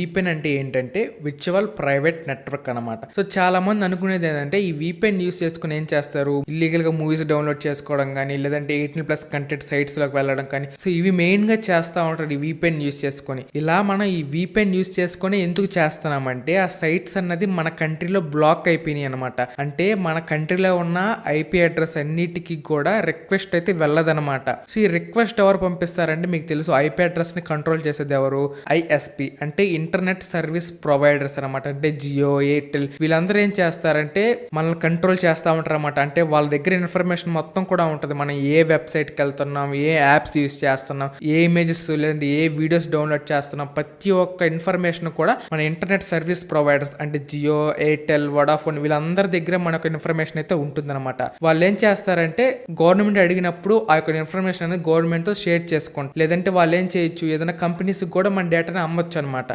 Weapon అంటే ఏంటంటే virtual private network అనమాట సో చాలా మంది అనుకునేది ఏంటంటే ఈ వీపెన్ యూస్ చేసుకుని ఏం చేస్తారు? ఇల్లీగల్గా మూవీస్ డౌన్లోడ్ చేసుకోవడం కానీ లేదంటే ఎయిటీన్ ప్లస్ కంటెంట్ సైట్స్లోకి వెళ్ళడం కానీ. సో ఇవి మెయిన్గా చేస్తూ ఉంటారు ఈ వీపెన్ యూస్ చేసుకొని. ఇలా మనం ఈ వీపెన్ యూస్ చేసుకొని ఎందుకు చేస్తున్నామంటే ఆ సైట్స్ అన్నది మన కంట్రీలో బ్లాక్ అయిపోయినాయి అనమాట అంటే మన కంట్రీలో ఉన్న ఐపీ అడ్రస్ అన్నిటికీ కూడా రిక్వెస్ట్ అయితే వెళ్ళదనమాట సో ఈ రిక్వెస్ట్ ఎవరు పంపిస్తారంటే మీకు తెలుసు ఐపీ అడ్రస్ని కంట్రోల్ చేసేది ఎవరు? ఐఎస్పి అంటే ఇంటర్నెట్ సర్వీస్ ప్రొవైడర్స్ అనమాట అంటే జియో ఎయిర్టెల్ వీళ్ళందరూ ఏం చేస్తారంటే మనల్ని కంట్రోల్ చేస్తూ ఉంటారు అనమాట అంటే వాళ్ళ దగ్గర ఇన్ఫర్మేషన్ మొత్తం కూడా ఉంటుంది. మనం ఏ వెబ్సైట్కి వెళ్తున్నాం ఏ యాప్స్ యూస్ చేస్తున్నాం ఏ ఇమేజెస్ లేదంటే ఏ వీడియోస్ డౌన్లోడ్ చేస్తున్నాం ప్రతి ఒక్క ఇన్ఫర్మేషన్ కూడా మన ఇంటర్నెట్ సర్వీస్ ప్రొవైడర్స్ అంటే జియో ఎయిర్టెల్ వడాఫోన్ వీళ్ళందరి దగ్గర మనకు ఇన్ఫర్మేషన్ అయితే ఉంటుందన్నమాట. వాళ్ళు ఏం చేస్తారంటే గవర్నమెంట్ అడిగినప్పుడు ఆ యొక్క ఇన్ఫర్మేషన్ అనేది గవర్నమెంట్తో షేర్ చేసుకోండి. లేదంటే వాళ్ళు ఏం చేయొచ్చు? ఏదైనా కంపెనీస్ కూడా మన డేటాని అమ్మొచ్చు అనమాట